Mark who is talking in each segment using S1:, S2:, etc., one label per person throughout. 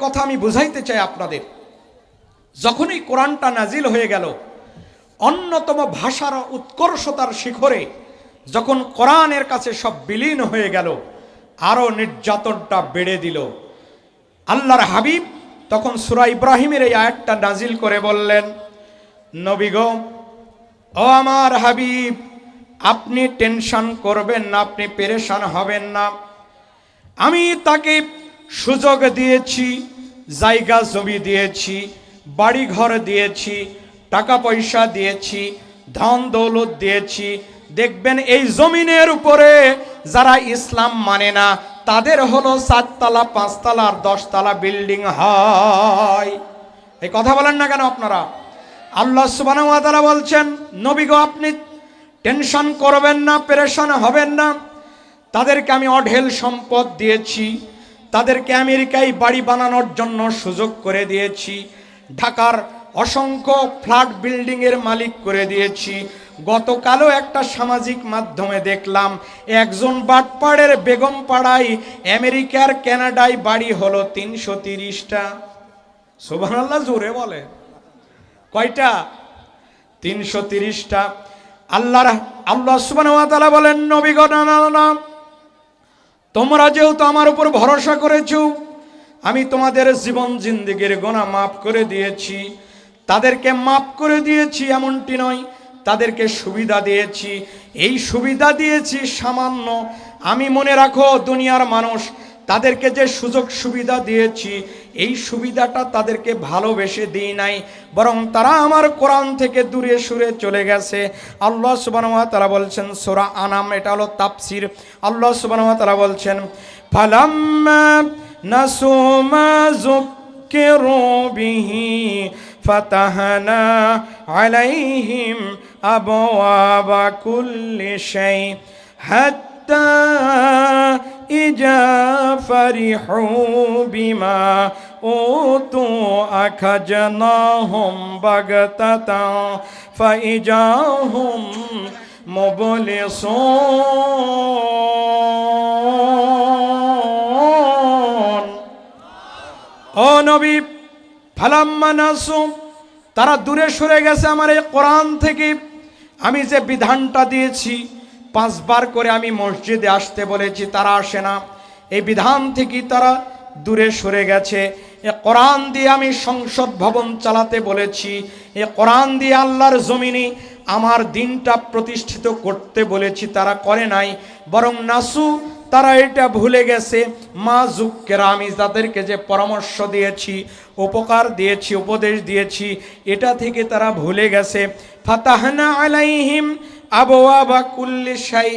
S1: কথা আমি বুঝাইতে চাই আপনাদের। যখনই কোরআনটা নাজিল হয়ে গেল, অন্যতম ভাষার উৎকর্ষতার শিখরে যখন কোরআনের কাছে সব বিলীন হয়ে গেল আরও নির্যাতনটা বেড়ে দিল। আল্লাহর হাবিব তখন সুরা ইব্রাহিমের এই আয়াতটা নাজিল করে বললেন, নবী গো, ও আমার হাবিব, আপনি টেনশন করবেন না, আপনি পেরেশান হবেন না। আমি তাকে সুযোগ দিয়েছি জায়গা জমি দিয়েছি বাড়ি ঘর দিয়েছি টাকা পয়সা দিয়েছি ধন দৌলত দিয়েছি। দেখবেন এই জমিনের উপরে যারা ইসলাম মানে না, তাদের হলো চারতলা পাঁচতলা আর দশতলা বিল্ডিং হয়। এই কথা বলেন না কেন আপনারা? আল্লাহ ওয়া বলছেন, নবী গো, আপনি টেনশন করবেন না, পেরেশান হবেন না। তাদেরকে আমি অঢেল সম্পদ দিয়েছি। তাদেরকে আমেরিকায় বাড়ি বানানোর জন্য সুযোগ করে দিয়েছি। ঢাকার অসংখ্য ফ্ল্যাট বিল্ডিংয়ের মালিক করে দিয়েছি। গতকালও একটা সামাজিক মাধ্যমে দেখলাম, একজন বাটপাড়ের বেগম পাড়ায় আমেরিকার কানাডায় বাড়ি হলো তিনশো তিরিশটা। সুবহানাল্লাহ, জোরে বলে। কয়টা? তিনশো তিরিশটা। আল্লাহ ওয়া তাআলা বলেন, নবী গো না না না তোমরা যেহেতু আমার উপর ভরসা করেছ, আমি তোমাদের জীবন জিন্দিগির গোনা মাফ করে দিয়েছি। তাদেরকে মাফ করে দিয়েছি এমনটি নয়, তাদেরকে সুবিধা দিয়েছি। এই সুবিধা দিয়েছি সামান্য। আমি মনে রাখো, দুনিয়ার মানুষ তাদেরকে যে সুযোগ সুবিধা দিয়েছি এই সুবিধাটা তাদেরকে ভালোবেসে দিই নাই বরং তারা আমার কোরআন থেকে দূরে সুরে চলে গেছে আল্লাহ সুবাহ তারা বলছেন সোরা আনাম এটা হলো তাপসির আল্লাহ সুবাহ তারা বলছেন ফালাম্মা নাসুমা ذكروا به فتحنا عليهم أبواب كل شيء حتى إذا فرحوا بما أوتوا أخذناهم بغتة فإذا هم مبلسون ও নবী ফালাম্মা নাসু তারা দূরে সরে গেছে আমার এই কোরআন থেকে আমি যে বিধানটা দিয়েছি পাঁচবার করে আমি মসজিদে আসতে বলেছি, তারা আসে না। এই বিধান থেকে তারা দূরে সরে গেছে। এ কোরআন দিয়ে আমি সংসদ ভবন চালাতে বলেছি। এ কোরআন দিয়ে আল্লাহর জমিনে আমার দিনটা প্রতিষ্ঠিত করতে বলেছি, তারা করে নাই। বরং নাসু, তারা এটা ভুলে গেছে। মা জুক্কেরা আমি তাদেরকে যে পরামর্শ দিয়েছি, উপকার দিয়েছি, উপদেশ দিয়েছি, এটা থেকে তারা ভুলে গেছে। ফাতাহনা আলাইহিম আবওয়া বা কুল্লি শাই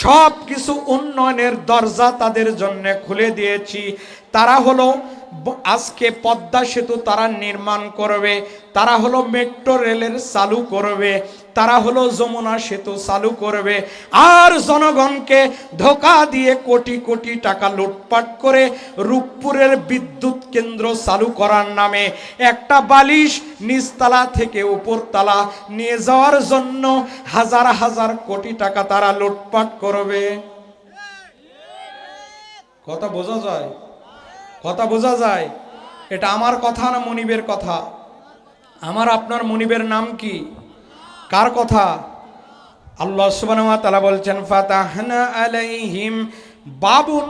S1: সব কিছু উন্নয়নের দরজা তাদের জন্য খুলে দিয়েছি। তারা হলো আজকে পদ্মা সেতু তারা নির্মাণ করবে, তারা হলো মেট্রো রেলের চালু করবে। তারা হলো যমুনা সেতু চালু করবে। আর জনগণকে ধোকা দিয়ে কোটি কোটি টাকা লুটপাট করে রূপপুরের বিদ্যুৎ কেন্দ্র চালু করার নামে একটা বালিশ নিচতলা থেকে উপরতলা নিয়ে যাওয়ার জন্য হাজার হাজার কোটি টাকা তারা লুটপাট করবে। কথা বোঝা যায়? কথা বোঝা যায়? এটা আমার কথা না মনিবের কথা? আমার আপনার মনিবের নাম কি? কার কথা? আল্লাহ সুবানা তালা বলছেন, ফাতাহনা আলাইহিম বাবুন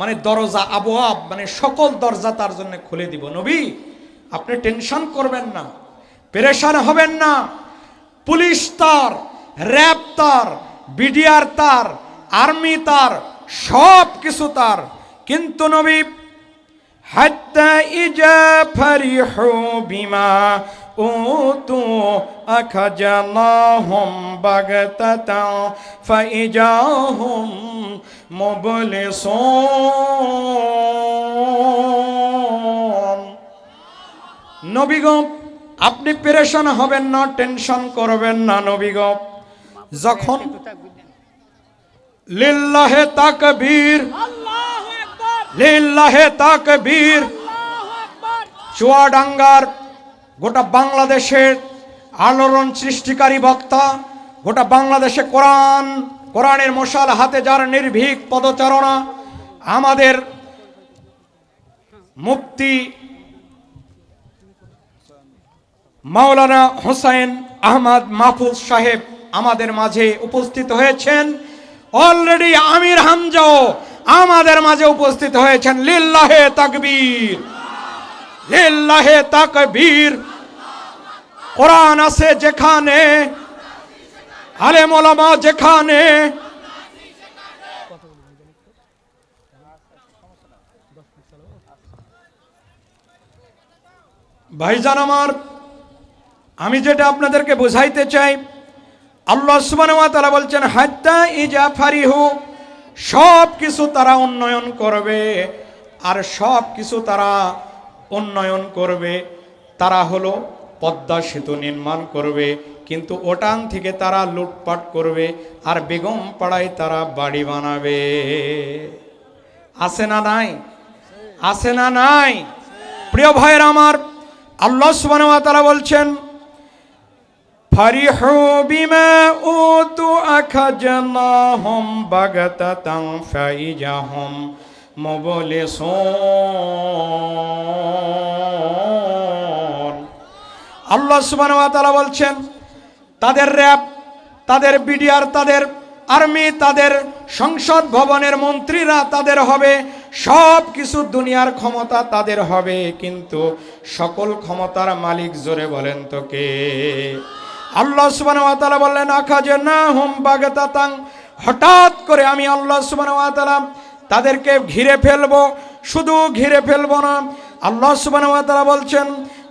S1: মানে দরজা আবহাব মানে সকল দরজা তার জন্য খুলে দিব। নবী, আপনি টেনশন করবেন না, পেরেশান হবেন না। পুলিশ তার, র্যাব তার, বিডিআর তার, আর্মি তার সব কিছু তার। কিন্তু নবী, হাত্তা ইজা ফারিহু বিমা أوتوا أخذناهم بغتة فإذا هم مبلسون নবীগ আপনি পেরেশান হবেন না টেনশন করবেন না নবীগ যখন লিল্লাহে তাকবীর
S2: আল্লাহু আকবার
S1: লিল্লাহে তাকবীর
S2: আল্লাহু আকবার
S1: চুয়াডাঙ্গার গোটা বাংলাদেশের আলোড়ন সৃষ্টিকারী বক্তা, গোটা বাংলাদেশে কোরআন, কোরআনের মশাল হাতে যার নির্ভীক পদচারণা, আমাদের মুফতি মাওলানা হোসাইন আহমদ মাহফুজ সাহেব আমাদের মাঝে উপস্থিত হয়েছেন। অলরেডি আমির হামজাও আমাদের মাঝে উপস্থিত হয়েছেন। লিল্লাহে তাকবীর লিল্লাহে তাকবীর। কোরআন আছে যেখানে আলেম ওলামা যেখানে। ভাইজান আমার, আমি যেটা আপনাদেরকে বোঝাইতে চাই, আল্লাহ তাআলা বলছেন, হাত্তা ইজা ফারিহু সব কিছু তারা উন্নয়ন করবে, আর সব কিছু তারা উন্নয়ন করবে। তারা হলো পদ্মা সেতু নির্মাণ করবে কিন্তু ওটান থেকে তারা লুটপাট করবে আর বেগম পাড়ায় তারা বাড়ি বানাবে আছে না নাই আছে না নাই প্রিয় ভাইয়ের আমার আল্লাহ সুবহানাহু ওয়া তাআলা বলছেন فرحوا بما أوتوا أخذناهم بغتة فإذا هم مبلسون আল্লাহ সুবহানাহু বলছেন, তাদের র্যাব, তাদের বিডিআর, তাদের আর্মি, তাদের সংসদ ভবনের মন্ত্রীরা তাদের হবে, সব কিছু দুনিয়ার ক্ষমতা তাদের হবে, কিন্তু সকল ক্ষমতার মালিক জোরে বলেন তো কে? আল্লাহ তাআলা বললেন আখাজে না হুম বাগতাতাং হঠাৎ করে আমি আল্লাহ সুবহানাহু তাদেরকে ঘিরে ফেলব, শুধু ঘিরে ফেলব না, আল্লাহ সুবহানাহু ওয়া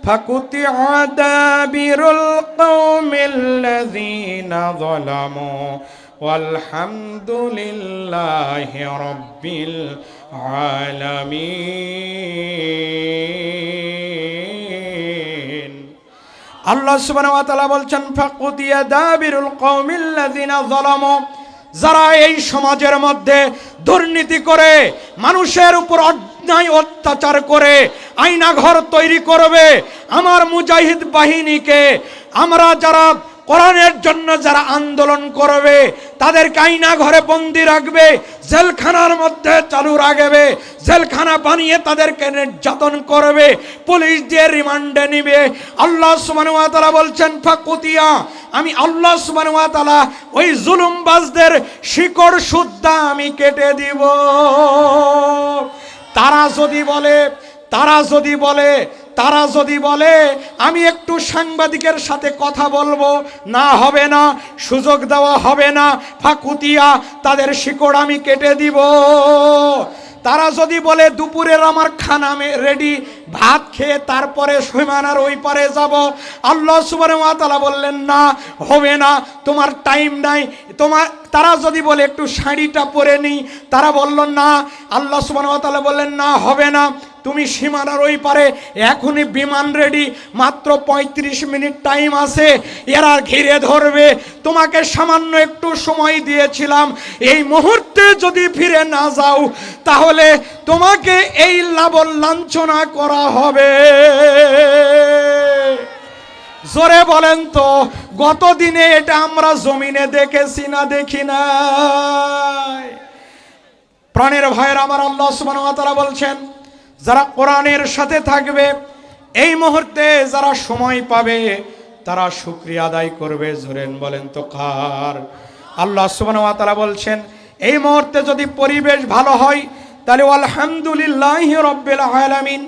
S1: তাআলা বলছেন ফাকুতি আদাবিরুল কওমিল্লাযীনা যালামু ওয়ালহামদুলিল্লাহি রাব্বিল আলামিন। আল্লাহ সুবহানাহু ওয়া তাআলা বলছেন ফাকুতিয়া দাবিরুল কওমিল্লাযিনা যালামু, যারা এই সমাজের মধ্যে দুর্নীতি করে মানুষের উপর অন্যায় অত্যাচার করে আইনা ঘর তৈরি করবে আমার মুজাহিদ বাহিনীকে। আমরা যারা কোরআনের জন্য যারা আন্দোলন করবে, তাদেরকে আইনা ঘরে বন্দি রাখবে, জেলখানার মধ্যে চালু রাখবে, জেলখানা বানিয়ে তাদেরকে নির্যাতন করবে, পুলিশ দিয়ে রিমান্ডে নিবে। আল্লাহ তাআলা বলছেন, ফাকুতিয়া, আমি আল্লাহ তাআলা ওই জুলুমবাজদের শিকড় সুদ্ধা আমি কেটে দিব। তারা যদি বলে, তারা যদি বলে, তারা যদি বলে, আমি একটু সাংবাদিকের সাথে কথা বলব, না হবে না, সুযোগ দেওয়া হবে না, ফাকুতিয়া, তাদের শিকড় আমি কেটে দিব। তারা যদি বলে, দুপুরের আমার খানা রেডি ভাত খেয়ে তারপরে সৈমানার ওই পারে যাব। আল্লাহ মাতালা বললেন, না, হবে না, তোমার টাইম নাই। তোমার, তারা যদি বলে, একটু শাড়িটা পরে নিই, তারা বলল, না। আল্লাহ সুবান মাতালা বললেন, না, হবে না। তুমি সীমানার ওই পারে। এখনই বিমান রেডি মাত্র ৩৫ মিনিট টাইম আছে। এরা ঘিরে ধরবে। তোমাকে সামান্য একটু সময় দিয়েছিলাম। এই মুহূর্তে যদি ফিরে না যাও, তাহলে তোমাকে এই লাবল লাঞ্ছনা করা হবে। জোরে বলেন তো, গতদিনে এটা আমরা জমিনে দেখেছি না দেখি না প্রাণের ভাইয়ের আমার আল্লাহ ওয়া বলছেন যারা কোরআনের সাথে থাকবে, এই মুহূর্তে যারা সময় পাবে, তারা শুক্রিয়া আদায় করবে। জোরেন বলেন তো কার? আল্লাহ সুবহানাহু তারা বলছেন, এই মুহূর্তে যদি পরিবেশ ভালো হয়, তাহলে আলহামদুলিল্লাহ রব্বিল আলামিন